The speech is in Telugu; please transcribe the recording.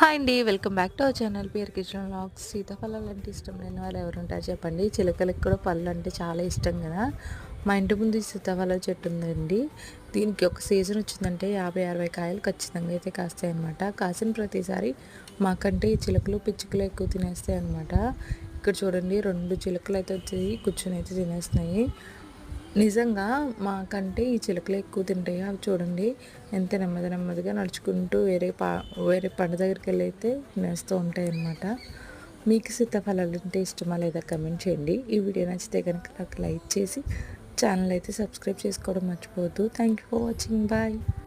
హాయ్ అండి welcome back to our channel. పేరు కిచెన్ లాగ్స్ సీతాఫలాలు అంటే ఇష్టం లేని వాళ్ళు ఎవరుంటారు చెప్పండి. చిలకలకి కూడా పళ్ళు అంటే చాలా ఇష్టం కదా. మా ఇంటి ముందు ఈ సీతాఫలాల చెట్టు ఉందండి. దీనికి ఒక సీజన్ వచ్చిందంటే యాభై అరవై కాయలు ఖచ్చితంగా అయితే కాస్తాయి అనమాట కాసిన ప్రతిసారి మాకంటే ఈ చిలుకలు పిచ్చుకలు ఎక్కువ తినేస్తాయి అనమాట ఇక్కడ చూడండి రెండు చిలుకలు అయితే వచ్చి కూర్చొని అయితే తినేస్తున్నాయి. నిజంగా మాకంటే ఈ చిలుకలు ఎక్కువ తింటాయి అవి చూడండి ఎంత నెమ్మది నెమ్మదిగా నడుచుకుంటూ వేరే పా వేరే పండు దగ్గరికి వెళ్ళి అయితే తినేస్తూ ఉంటాయి అన్నమాట మీకు సీతాఫలాలు అంటే ఇష్టమా లేదా కమెంట్ చేయండి. ఈ వీడియో నచ్చితే కనుక నాకు లైక్ చేసి ఛానల్ అయితే సబ్స్క్రైబ్ చేసుకోవడం మర్చిపోవద్దు. Thank you for watching bye